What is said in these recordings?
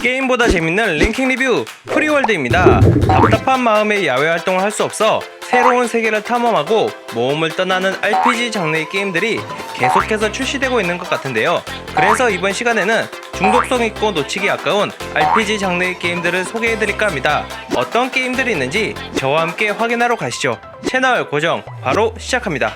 게임보다 재밌는 랭킹 리뷰 프리월드입니다. 답답한 마음에 야외 활동을 할 수 없어 새로운 세계를 탐험하고 모험을 떠나는 RPG 장르의 게임들이 계속해서 출시되고 있는 것 같은데요. 그래서 이번 시간에는 중독성 있고 놓치기 아까운 RPG 장르의 게임들을 소개해드릴까 합니다. 어떤 게임들이 있는지 저와 함께 확인하러 가시죠. 채널 고정 바로 시작합니다.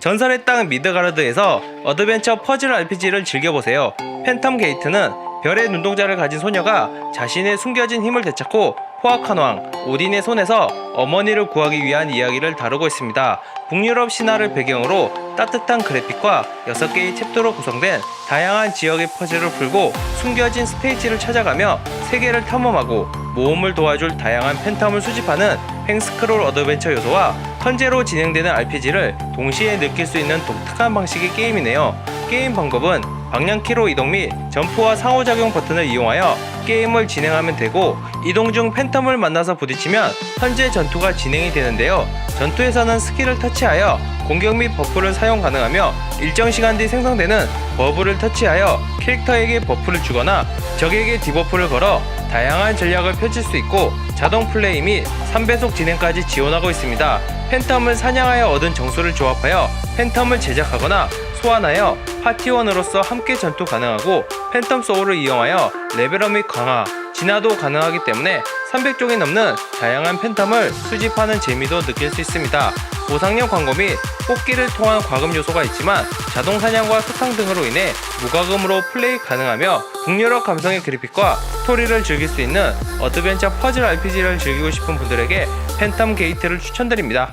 전설의 땅 미드가르드에서 어드벤처 퍼즐 RPG를 즐겨보세요. 팬텀 게이트는 별의 눈동자를 가진 소녀가 자신의 숨겨진 힘을 되찾고 포악한 왕 오딘의 손에서 어머니를 구하기 위한 이야기를 다루고 있습니다. 북유럽 신화를 배경으로 따뜻한 그래픽과 6개의 챕터로 구성된 다양한 지역의 퍼즐을 풀고 숨겨진 스테이지를 찾아가며 세계를 탐험하고 모험을 도와줄 다양한 팬텀을 수집하는 횡스크롤 어드벤처 요소와 턴제로 진행되는 RPG를 동시에 느낄 수 있는 독특한 방식의 게임이네요. 게임 방법은 방향키로 이동 및 점프와 상호작용 버튼을 이용하여 게임을 진행하면 되고 이동 중 팬텀을 만나서 부딪히면 현재 전투가 진행이 되는데요. 전투에서는 스킬을 터치하여 공격 및 버프를 사용 가능하며 일정 시간 뒤 생성되는 버프를 터치하여 캐릭터에게 버프를 주거나 적에게 디버프를 걸어 다양한 전략을 펼칠 수 있고 자동 플레이 및 3배속 진행까지 지원하고 있습니다. 팬텀을 사냥하여 얻은 정수를 조합하여 팬텀을 제작하거나 소환하여 파티원으로서 함께 전투 가능하고 팬텀 소울을 이용하여 레벨업 및 강화, 진화도 가능하기 때문에 300종이 넘는 다양한 팬텀을 수집하는 재미도 느낄 수 있습니다. 보상형 광고 및 뽑기를 통한 과금 요소가 있지만 자동 사냥과 소탕 등으로 인해 무과금으로 플레이 가능하며 북유럽 감성의 그래픽과 스토리를 즐길 수 있는 어드벤처 퍼즐 RPG를 즐기고 싶은 분들에게 팬텀 게이트를 추천드립니다.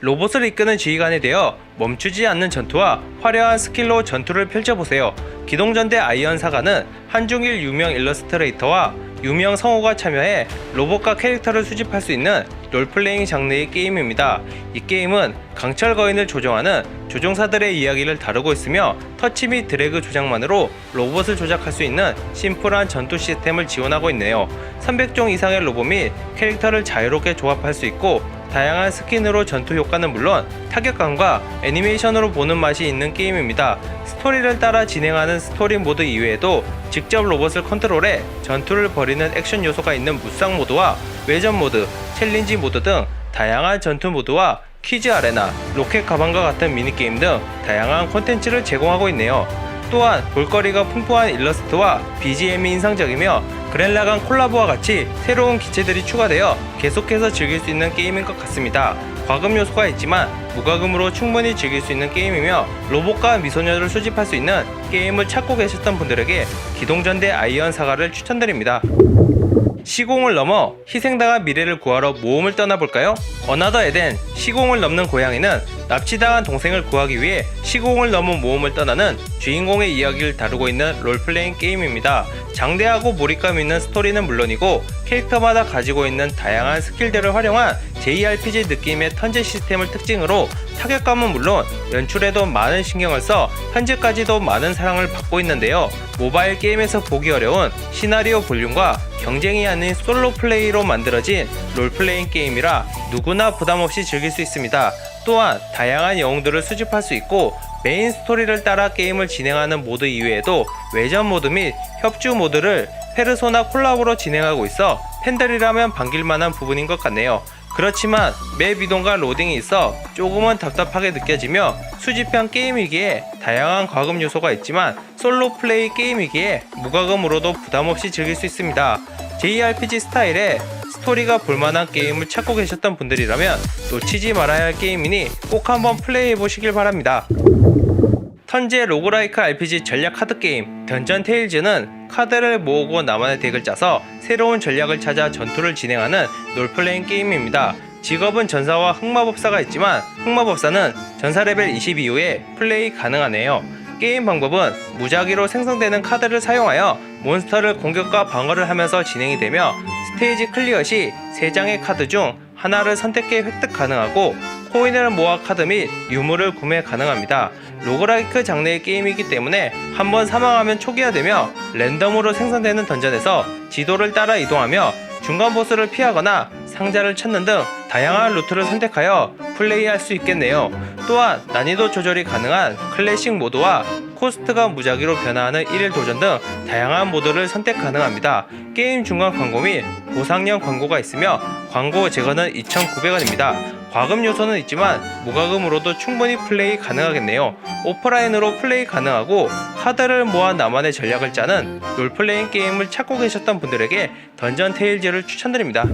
로봇을 이끄는 지휘관에 되어 멈추지 않는 전투와 화려한 스킬로 전투를 펼쳐보세요. 기동전대 아이언 사가는 한중일 유명 일러스트레이터와 유명 성우가 참여해 로봇과 캐릭터를 수집할 수 있는 롤플레잉 장르의 게임입니다. 이 게임은 강철 거인을 조종하는 조종사들의 이야기를 다루고 있으며 터치 및 드래그 조작만으로 로봇을 조작할 수 있는 심플한 전투 시스템을 지원하고 있네요. 300종 이상의 로봇 및 캐릭터를 자유롭게 조합할 수 있고 다양한 스킨으로 전투 효과는 물론 타격감과 애니메이션으로 보는 맛이 있는 게임입니다. 스토리를 따라 진행하는 스토리 모드 이외에도 직접 로봇을 컨트롤해 전투를 벌이는 액션 요소가 있는 무쌍 모드와 외전 모드, 챌린지 모드 등 다양한 전투 모드와 퀴즈 아레나, 로켓 가방과 같은 미니게임 등 다양한 콘텐츠를 제공하고 있네요. 또한 볼거리가 풍부한 일러스트와 BGM이 인상적이며 그랜라간 콜라보와 같이 새로운 기체들이 추가되어 계속해서 즐길 수 있는 게임인 것 같습니다. 과금 요소가 있지만 무과금으로 충분히 즐길 수 있는 게임이며 로봇과 미소녀를 수집할 수 있는 게임을 찾고 계셨던 분들에게 기동전대 아이언 사가를 추천드립니다. 시공을 넘어 희생당한 미래를 구하러 모험을 떠나볼까요? 어나더 에덴 시공을 넘는 고양이는 납치당한 동생을 구하기 위해 시공을 넘은 모험을 떠나는 주인공의 이야기를 다루고 있는 롤플레잉 게임입니다. 장대하고 몰입감 있는 스토리는 물론이고 캐릭터마다 가지고 있는 다양한 스킬들을 활용한 JRPG 느낌의 턴제 시스템을 특징으로 타격감은 물론 연출에도 많은 신경을 써 현재까지도 많은 사랑을 받고 있는데요. 모바일 게임에서 보기 어려운 시나리오 볼륨과 경쟁이 아닌 솔로 플레이로 만들어진 롤플레잉 게임이라 누구나 부담 없이 즐길 수 있습니다. 또한 다양한 영웅들을 수집할 수 있고 메인 스토리를 따라 게임을 진행하는 모드 이외에도 외전 모드 및 협주 모드를 페르소나 콜라보로 진행하고 있어 팬들이라면 반길만한 부분인 것 같네요. 그렇지만 맵 이동과 로딩이 있어 조금은 답답하게 느껴지며 수집형 게임이기에 다양한 과금 요소가 있지만 솔로 플레이 게임이기에 무과금으로도 부담 없이 즐길 수 있습니다. JRPG 스타일의 스토리가 볼만한 게임을 찾고 계셨던 분들이라면 놓치지 말아야 할 게임이니 꼭 한번 플레이해 보시길 바랍니다. 턴제 로그라이크 RPG 전략 카드 게임 던전 테일즈는 카드를 모으고 나만의 덱을 짜서 새로운 전략을 찾아 전투를 진행하는 롤플레잉 게임입니다. 직업은 전사와 흑마법사가 있지만 흑마법사는 전사 레벨 20 이후에 플레이 가능하네요. 게임 방법은 무작위로 생성되는 카드를 사용하여 몬스터를 공격과 방어를 하면서 진행이 되며 스테이지 클리어 시 3장의 카드 중 하나를 선택해 획득 가능하고 코인을 모아 카드 및 유물을 구매 가능합니다. 로그라이크 장르의 게임이기 때문에 한번 사망하면 초기화되며 랜덤으로 생성되는 던전에서 지도를 따라 이동하며 중간 보스를 피하거나 상자를 찾는 등 다양한 루트를 선택하여 플레이할 수 있겠네요. 또한 난이도 조절이 가능한 클래식 모드와 코스트가 무작위로 변화하는 1일 도전 등 다양한 모드를 선택 가능합니다. 게임 중간 광고 및 보상형 광고가 있으며 광고 제거는 2,900원입니다. 과금 요소는 있지만 무과금으로도 충분히 플레이 가능하겠네요. 오프라인으로 플레이 가능하고 카드를 모아 나만의 전략을 짜는 롤플레잉 게임을 찾고 계셨던 분들에게 던전 테일즈를 추천드립니다.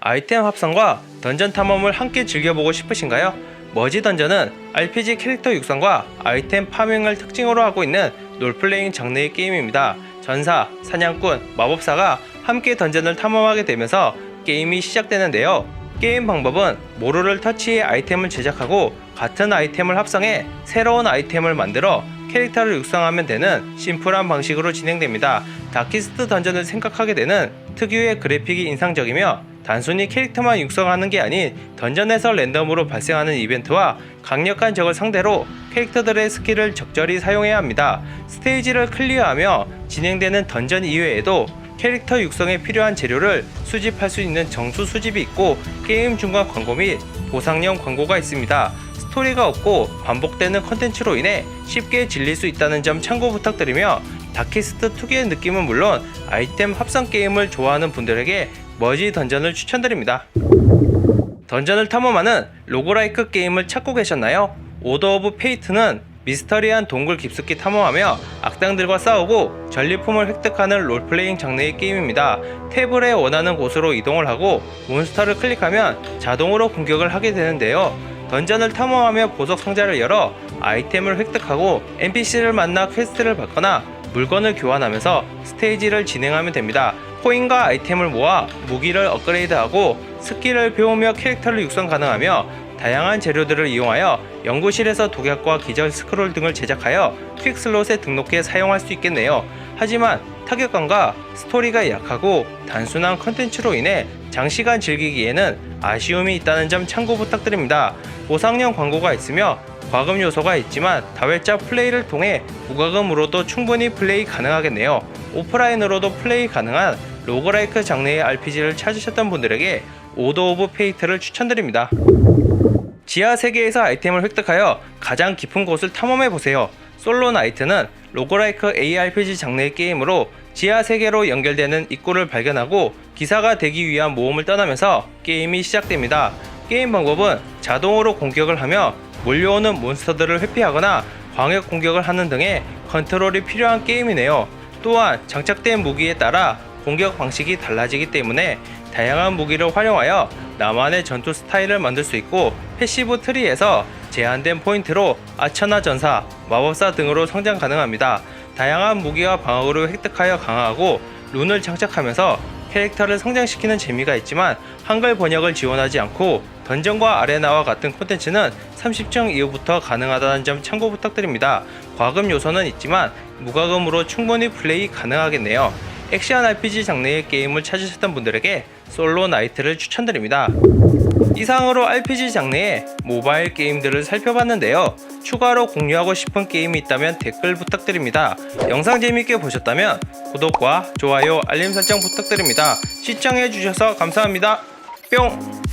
아이템 합성과 던전 탐험을 함께 즐겨보고 싶으신가요? 머지 던전은 RPG 캐릭터 육성과 아이템 파밍을 특징으로 하고 있는 롤플레잉 장르의 게임입니다. 전사, 사냥꾼, 마법사가 함께 던전을 탐험하게 되면서 게임이 시작되는데요. 게임 방법은 모로를 터치해 아이템을 제작하고 같은 아이템을 합성해 새로운 아이템을 만들어 캐릭터를 육성하면 되는 심플한 방식으로 진행됩니다. 다키스트 던전을 생각하게 되는 특유의 그래픽이 인상적이며 단순히 캐릭터만 육성하는 게 아닌 던전에서 랜덤으로 발생하는 이벤트와 강력한 적을 상대로 캐릭터들의 스킬을 적절히 사용해야 합니다. 스테이지를 클리어하며 진행되는 던전 이외에도 캐릭터 육성에 필요한 재료를 수집할 수 있는 정수 수집이 있고 게임 중간 광고 및 보상형 광고가 있습니다. 스토리가 없고 반복되는 컨텐츠로 인해 쉽게 질릴 수 있다는 점 참고 부탁드리며 다키스트 특유의 느낌은 물론 아이템 합성 게임을 좋아하는 분들에게 머지 던전을 추천드립니다. 던전을 탐험하는 로그라이크 게임을 찾고 계셨나요? 오더 오브 페이트는 미스터리한 동굴 깊숙이 탐험하며 악당들과 싸우고 전리품을 획득하는 롤플레잉 장르의 게임입니다. 해 원하는 곳으로 이동을 하고 몬스터를 클릭하면 자동으로 공격을 하게 되는데요. 던전을 탐험하며 보석 상자를 열어 아이템을 획득하고 NPC를 만나 퀘스트를 받거나 물건을 교환하면서 스테이지를 진행하면 됩니다. 코인과 아이템을 모아 무기를 업그레이드하고 스킬을 배우며 캐릭터를 육성 가능하며 다양한 재료들을 이용하여 연구실에서 독약과 기절 스크롤 등을 제작하여 퀵 슬롯에 등록해 사용할 수 있겠네요. 하지만 타격감과 스토리가 약하고 단순한 컨텐츠로 인해 장시간 즐기기에는 아쉬움이 있다는 점 참고 부탁드립니다. 보상형 광고가 있으며 과금 요소가 있지만 다회차 플레이를 통해 무과금으로도 충분히 플레이 가능하겠네요. 오프라인으로도 플레이 가능한 로그라이크 장르의 RPG를 찾으셨던 분들에게 오더 오브 페이트를 추천드립니다. 지하 세계에서 아이템을 획득하여 가장 깊은 곳을 탐험해 보세요. 솔로 나이트는 로그라이크 ARPG 장르의 게임으로 지하 세계로 연결되는 입구를 발견하고 기사가 되기 위한 모험을 떠나면서 게임이 시작됩니다. 게임 방법은 자동으로 공격을 하며 몰려오는 몬스터들을 회피하거나 광역 공격을 하는 등의 컨트롤이 필요한 게임이네요. 또한 장착된 무기에 따라 공격 방식이 달라지기 때문에 다양한 무기를 활용하여 나만의 전투 스타일을 만들 수 있고 패시브 트리에서 제한된 포인트로 아처나 전사, 마법사 등으로 성장 가능합니다. 다양한 무기와 방어구를 획득하여 강화하고 룬을 장착하면서 캐릭터를 성장시키는 재미가 있지만 한글 번역을 지원하지 않고 던전과 아레나와 같은 콘텐츠는 30층 이후부터 가능하다는 점 참고 부탁드립니다. 과금 요소는 있지만 무과금으로 충분히 플레이 가능하겠네요. 액션 RPG 장르의 게임을 찾으셨던 분들에게 솔로 나이트를 추천드립니다. 이상으로 RPG 장르의 모바일 게임들을 살펴봤는데요. 추가로 공유하고 싶은 게임이 있다면 댓글 부탁드립니다. 영상 재밌게 보셨다면 구독과 좋아요, 알림 설정 부탁드립니다. 시청해주셔서 감사합니다. 뿅!